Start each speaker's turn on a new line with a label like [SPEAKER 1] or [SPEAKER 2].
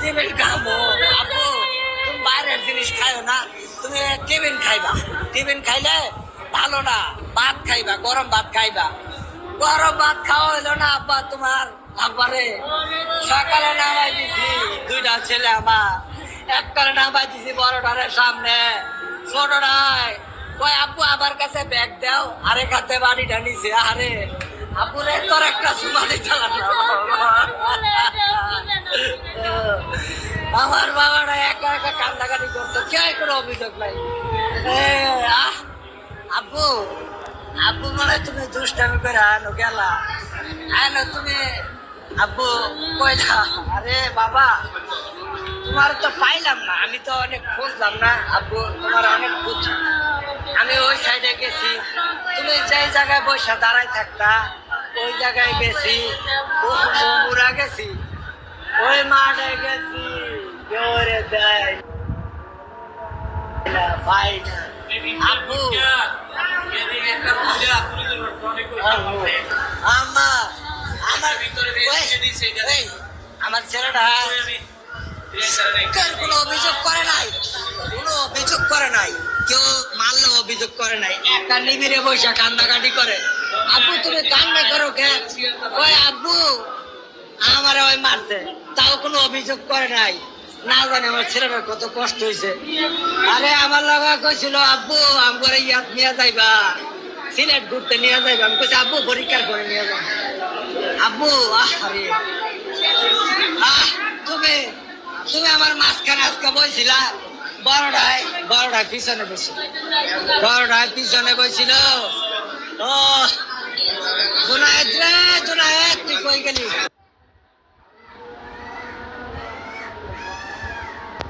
[SPEAKER 1] Tiffin খাব, আপু, তুমি বাইরের জিনিস খাইও না, তুমি টিফিন খাইবা। টিফিন খাইলে ভালো না, ভাত খাইবা, গরম ভাত খাইবা। গরম ভাত খাওয়া হইল না, আব্বা, তোমার আব্বারে সকালে নামাই দিছি, দুইটা ছেলে আমার। একটারে নামাই দিছি বড়টারের সামনে। ছোটটায় কই আব্বু, আমার কাছে ব্যাগ দাও আরে কাতে বাড়িটা নিছে, আরে, আব্বুরে তোর একটা সুমানি চালানো কান্দাকাটি করতো কে কোনো অভিযোগ নাই? আব্বু আব্বু মানে তুমি দুষ্টামি করে আনো, গেলা। আনো, তুমি, আব্বু, কইলা, আরে বাবা, তোমার তো পাইলাম না, আমি তো অনেক খুঁজলাম না, আব্বু, তোমার অনেক খুঁজছি। আমি ওই সাইডে গেছি, তুমি যেই জায়গায় বসে দাঁড়ায় থাকতা, ওই জায়গায় গেছি ও মুরা গেছি। ওই মাঠে গেছি দেয়। আমার ছেলেটা কোনো অভিযোগ করে নাই কোনো অভিযোগ করে নাই কেউ মারলে অভিযোগ করে নাই একটা নিবিড়ে বসে কান্নাকাটি করে আব্বু তুমি কান্না করো কে? ওই আব্বু, আমার ওই মারছে, তাও কোনো অভিযোগ করে নাই। না জানি আমার ছেলেটার কত কষ্ট হয়েছে। আরে আমার লাগা কইছিল, আব্বু আমার ইয়াত নিয়ে যাইবা। সিলেট ঘুরতে নিয়ে যাইবা। আমি কইছি, আব্বু, পরীক্ষার করে নিয়ে যাব আব্বু আরে আহ, তুমি তুমি আমার মাঝখানে আজকে বইছিলা। বড়ডায় বড়ডায় পিছনে বসে বড়ডায় পিছনে বসেছিল ও জোনায়েত রে জোনায়েত তুই কই গেলি?